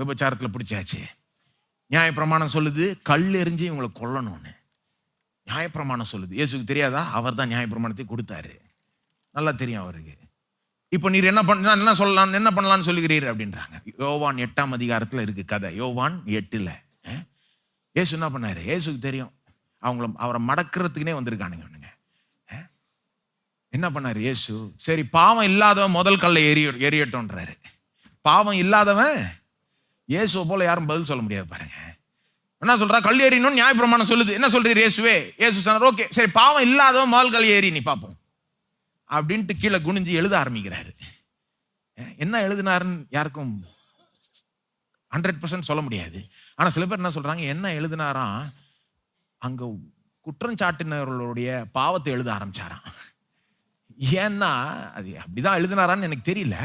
விபச்சாரத்தில் பிடிச்சாச்சு. நியாயப்பிரமாணம் சொல்லுது கல் எறிஞ்சு இவங்களை கொல்லணும்னு. நியாயப்பிரமாணம் சொல்லுது. இயேசுக்கு தெரியாதா? அவர் தான் நியாயப்பிரமாணத்தை கொடுத்தாரு. நல்லா தெரியும் அவருக்கு. இப்போ நீர் என்ன பண்ண என்ன சொல்லலாம் என்ன பண்ணலாம்னு சொல்லுகிறீர் அப்படின்றாங்க. யோவான் எட்டாம் அதிகாரத்தில் இருக்கு கதை. யோவான் எட்டில். ஏசு என்ன பண்ணாரு? ஏசுக்கு தெரியும். அவங்கள அவரை மடக்கிறதுக்குனே வந்திருக்கானுங்க இவனுங்க. என்ன பண்ணாரு ஏசு சரி பாவம் இல்லாதவன் முதல் கல்லை எரிய எரியட்டோன்றாரு பாவம் இல்லாதவன் இயேசுவை போல யாரும் பதில் சொல்ல முடியாது பாருங்க. என்ன சொல்றா? கல் ஏறினும் நியாயப்பிரமாணம் சொல்லுது. என்ன சொல்றீர் இயேசுவே? இயேசு சொன்னார் ஓகே சரி பாவம் இல்லாதவன் மால் கல் ஏறி நீ பார்ப்போம் அப்படின்ட்டு கீழே குனிஞ்சு எழுத ஆரம்பிக்கிறாரு. என்ன எழுதினாருன்னு யாருக்கும் ஹண்ட்ரட் பர்சன்ட் சொல்ல முடியாது. ஆனால் சில பேர் என்ன சொல்கிறாங்க என்ன எழுதினாராம்? அங்கே குற்றம் சாட்டினவர்களுடைய பாவத்தை எழுத ஆரம்பிச்சாராம். ஏன்னா அது அப்படிதான் எழுதினாரான்னு எனக்கு தெரியல.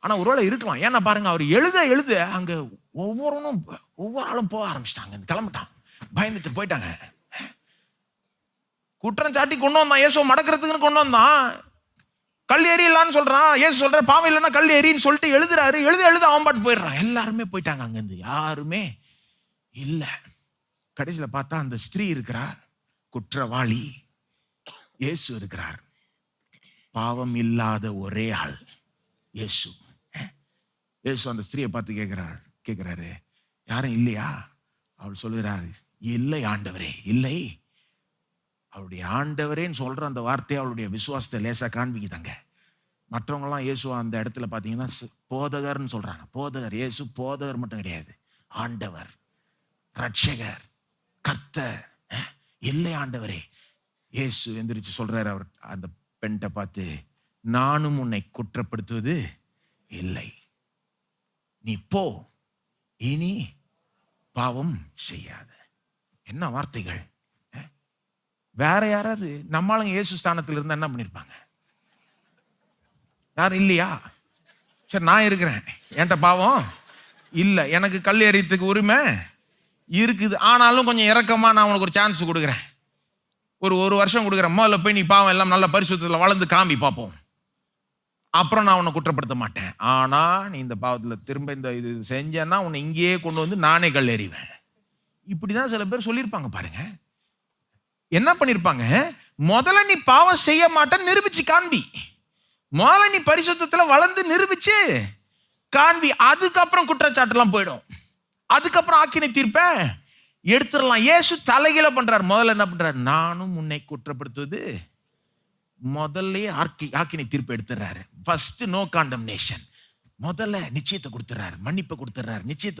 ஆனா ஒருவேளை இருக்கலாம். ஏன்னா பாருங்க அவர் எழுத எழுத அங்க ஒவ்வொருவனும் ஒவ்வொரு ஆளும் போக ஆரம்பிச்சிட்டாங்க. கிளம்பிட்டான். பயந்துட்டு போயிட்டாங்க. குற்றம் சாட்டி கொண்டு வந்தான். ஏசோ மடக்கிறதுக்குன்னு கொண்டு வந்தான். கல் எறியலான்னு சொல்றான். ஏசு சொல்ற பாவம் இல்லைன்னா கல் எறின்னு சொல்லிட்டு எழுதுறாரு. எழுத எழுத அவன் பாட்டு போயிடுறான். எல்லாருமே போயிட்டாங்க அங்கேருந்து. யாருமே இல்லை. கடைசியில் பார்த்தா அந்த ஸ்திரீ இருக்கிறார். குற்றவாளி. இயேசு இருக்கிறார். பாவம் இல்லாத ஒரே ஆள் இயேசு. ஏசு அந்த ஸ்திரீயை பார்த்து கேட்குறாரு கேட்குறாரு யாரும் இல்லையா? அவள் சொல்லுகிறார் இல்லை ஆண்டவரே இல்லை. அவருடைய ஆண்டவரேன்னு சொல்கிற அந்த வார்த்தையை அவளுடைய விசுவாசத்தை லேசாக காண்பிக்குதாங்க. மற்றவங்களாம் இயேசுவா அந்த இடத்துல பார்த்தீங்கன்னா போதகர்னு சொல்கிறாங்க போதகர் இயேசு போதகர் மட்டும் கிடையாது. ஆண்டவர் ரட்சகர் கர்த்த இல்லை ஆண்டவரே. இயேசு எந்திரிச்சு சொல்கிறார் அவர் அந்த பெண்கிட்ட பார்த்து நானும் உன்னை குற்றப்படுத்துவது இல்லை. நீ போ. இனி பாவம் செய்யாத. என்ன வார்த்தைகள்? வேற யாராவது நம்மளுங்க இயேசு ஸ்தானத்தில் இருந்தா என்ன பண்ணிருப்பாங்க? யாரும் இல்லையா? சரி நான் இருக்கிறேன். என்கிட்ட பாவம்? இல்லை எனக்கு கல் எறியத்துக்கு உரிமை இருக்குது. ஆனாலும் கொஞ்சம் இறக்கமாக நான் உனக்கு ஒரு சான்ஸ் கொடுக்குறேன். ஒரு ஒரு வருஷம் கொடுக்குறேன். முதல்ல போய் நீ பாவம் எல்லாம் நல்ல பரிசுத்தில் வளர்ந்து காமி பார்ப்போம் அப்புறம் நான் உன்னை குற்றப்படுத்த மாட்டேன். ஆனால் நீ இந்த பாவத்தில் திரும்ப இந்த இது செஞ்சேன்னா உன்னை இங்கேயே கொண்டு வந்து நானே கல் எறிவேன் இப்படிதான் சில பேர் சொல்லியிருப்பாங்க பாருங்க. என்ன பண்ணியிருப்பாங்க முதல்ல நீ பாவம் செய்ய மாட்டேன்னு நிரூபிச்சு காண்பி. முதல்ல நீ பரிசுத்தத்தில் வளர்ந்து நிரூபிச்சு காண்பி. அதுக்கப்புறம் குற்றச்சாட்டுலாம் போயிடும். அதுக்கப்புறம் ஆக்கினை தீர்ப்ப எடுத்துடலாம். ஏசு தலைகீழ பண்ணுறாரு முதல்ல என்ன பண்ணுறாரு நானும் உன்னை குற்றப்படுத்துவது முதல்ல ஆக்கி ஆக்கினை தீர்ப்பு எடுத்துடுறாரு. ஃபர்ஸ்ட் நோ காண்டம்னேஷன் முதல்ல நிச்சயத்தை கொடுத்துறாரு மன்னிப்பை கொடுத்துறாரு நிச்சயத்தை